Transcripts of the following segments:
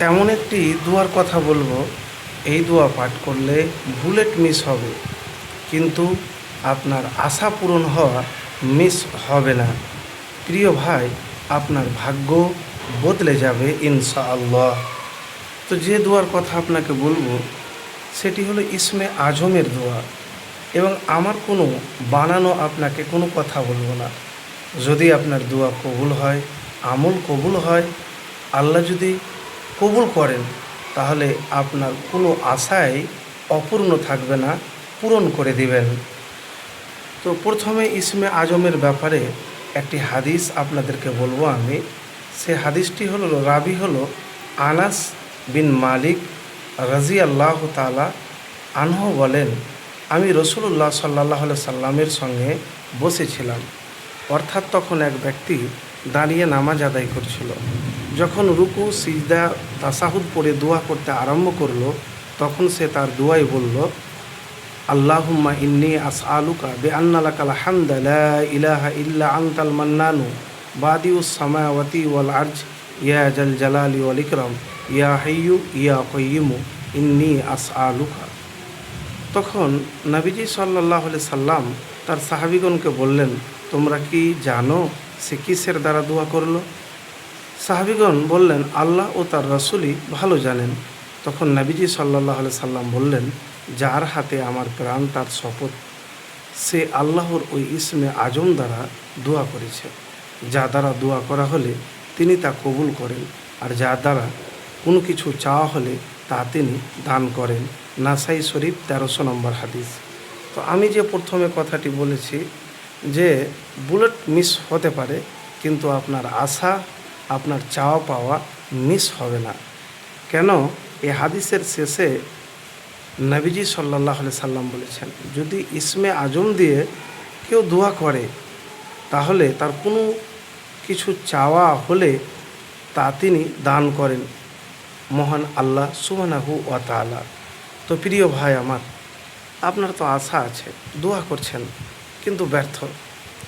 এমন একটি দোয়ার কথা বলব। এই দোয়া পাঠ করলে বুলেট মিস হবে। কিন্তু আপনার আশা পূরণ হওয়া মিস হবে না। প্রিয় ভাই, আপনার ভাগ্য বদলে যাবে ইনশাআল্লাহ। তো যে দোয়ার কথা আপনাকে বলব, সেটি হলো ইসমে আজমের দোয়া। এবং আমার কোনো বানানো আপনাকে কোনো কথা বলব না। যদি আপনার দোয়া কবুল হয়, আমল কবুল হয়, আল্লাহ যদি কবুল করেন, তাহলে আপনার কোনো আশাই অপূর্ণ থাকবে না, পূরণ করে দিবেন। তো প্রথমে ইসমে আজমের ব্যাপারে একটি হাদিস আপনাদেরকে বলব আমি। সে হাদিসটি হলো, রাবি হলো আনাস বিন মালিক রাজি আল্লাহ তালা আনহ বলেন, আমি রসুল্লাহ সাল্লাহ সাল্লামের সঙ্গে বসেছিলাম। অর্থাৎ তখন এক ব্যক্তি দাঁড়িয়ে নামাজ আদায় করছিল। যখন রুকু, সিজদা, তাসাহুদ পড়ে দোয়া করতে আরম্ভ করল, তখন সে তার দোয়াই বলল, আল্লাহুম্মা ইন্নি আস আলুকা বে আন্নালাকাল হামদা ইলাহা ইল্লা আনতাল মান্নানু, বাদিউস সামাওয়াতি ওয়াল আরজ, ইয়া জাল জালালি ওয়াল ইকরাম, ইয়া হাইয়ু, ইয়া কয়িমু ইন্নি আস আলুকা তখন নবীজি সাল্লাহ সাল্লাম তার সাহাবিগণকে বললেন, তোমরা কি জানো সে কিসের দ্বারা দোয়া করল? সাহাবিগণ বললেন, আল্লাহ ও তার রসুলই ভালো জানেন। তখন নবীজি সাল্লাহ সাল্লাম বললেন, যার হাতে আমার প্রাণ, তার শপথ। সে আল্লাহর ওই ইসমে আজম দ্বারা দোয়া করেছে। যা দ্বারা দোয়া করা হলে তিনি তা কবুল করেন, আর যা দ্বারা কোনো কিছু চাওয়া হলে তা তিনি দান করেন। নাসাই শরীফ তেরোশো নম্বর হাদিস। তো আমি যে প্রথমে কথাটি বলেছি যে বুলেট মিস হতে পারে, কিন্তু আপনার আশা, আপনার চাওয়া পাওয়া মিস হবে না। কেন? এ হাদিসের শেষে নবীজি সাল্লাহ সাল্লাম বলেছেন, যদি ইসমে আজম দিয়ে কেউ দোয়া করে, তাহলে তার কোনো কিছু চাওয়া হলে তা তিনি দান করেন মহান আল্লাহ সুবানাহু ওয়া তাআলা। তো প্রিয় ভাই আমার, আপনার তো আশা আছে, দোয়া করছেন। কিন্তু ব্যর্থ।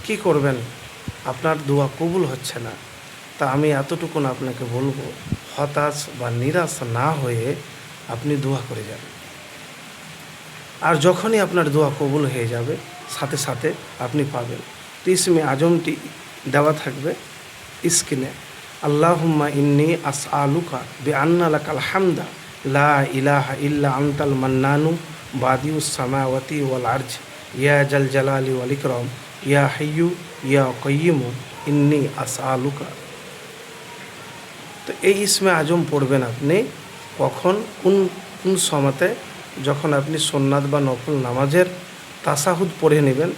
কি করবেন? আপনার দোয়া কবুল হচ্ছে না। তা আমি এতটুকুন আপনাকে বলব, হতাশ বা নিরাশ না হয়ে আপনি দোয়া করে যাবেন আর যখনই আপনার দোয়া কবুল হয়ে যাবে, সাথে সাথে আপনি পাবেন। তো ইসমে আজমটি দেওয়া থাকবে স্ক্রিনে। আল্লাহুম্মা ইন্নি আস আলুকা বে আন্নালাকাল হামদা, লা ইলাহা ইল্লা আন্তাল মান্নানু বাদিউস সামাওয়াতি ওয়াল আরজ। ইয়া জাল জালালি ওয়াল ইকরাম, ইয়া হাইয়ু ইয়া কয়িমু ইন্নি আস আলুকা তো এই ইসমে আজম পড়বেন আপনি, কখন, কোন কোন সময়তে, যখন আপনি সোননাথ বা নফল নামাজের তাসাহুদ পড়ে নেবেন,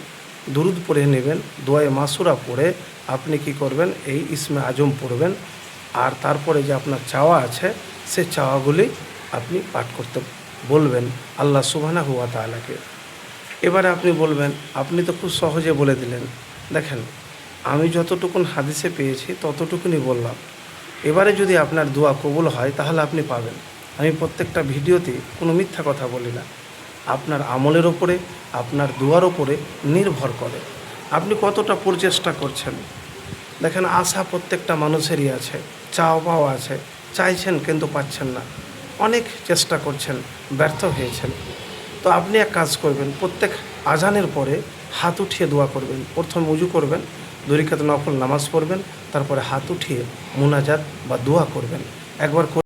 দুরুদ পড়ে নেবেন, দোয়ায় মাসুরা পড়ে আপনি কি করবেন, এই ইসমে আজম পড়বেন, আর তারপরে যে আপনার চাওয়া আছে, সে চাওয়াগুলি আপনি পাঠ করতে বলবেন আল্লাহ সুবহানা হুয়া তালাকে এবারে আপনি বলবেন, আপনি তো খুব সহজে বলে দিলেন। দেখেন, আমি যতটুকুন হাদিসে পেয়েছি ততটুকুনি বললাম। এবারে যদি আপনার দোয়া কবুল হয়, তাহলে আপনি পাবেন। আমি প্রত্যেকটা ভিডিওতে কোনো মিথ্যা কথা বলি না। আপনার আমলের ওপরে, আপনার দোয়ার ওপরে নির্ভর করে। আপনি কতটা প্রচেষ্টা করছেন? দেখেন, আশা প্রত্যেকটা মানুষেরই আছে। চাও পাওয়া আছে। চাইছেন, কিন্তু পাচ্ছেন না। অনেক চেষ্টা করছেন, ব্যর্থ হয়েছেন। তো আপনি এক কাজ করবেন, প্রত্যেক আজানের পরে হাত উঠিয়ে দোয়া করবেন। প্রথম উজু করবেন, দরিকাত নফল নামাজ পড়বেন, তারপরে হাত উঠিয়ে মোনাজাত বা দোয়া করবেন। একবার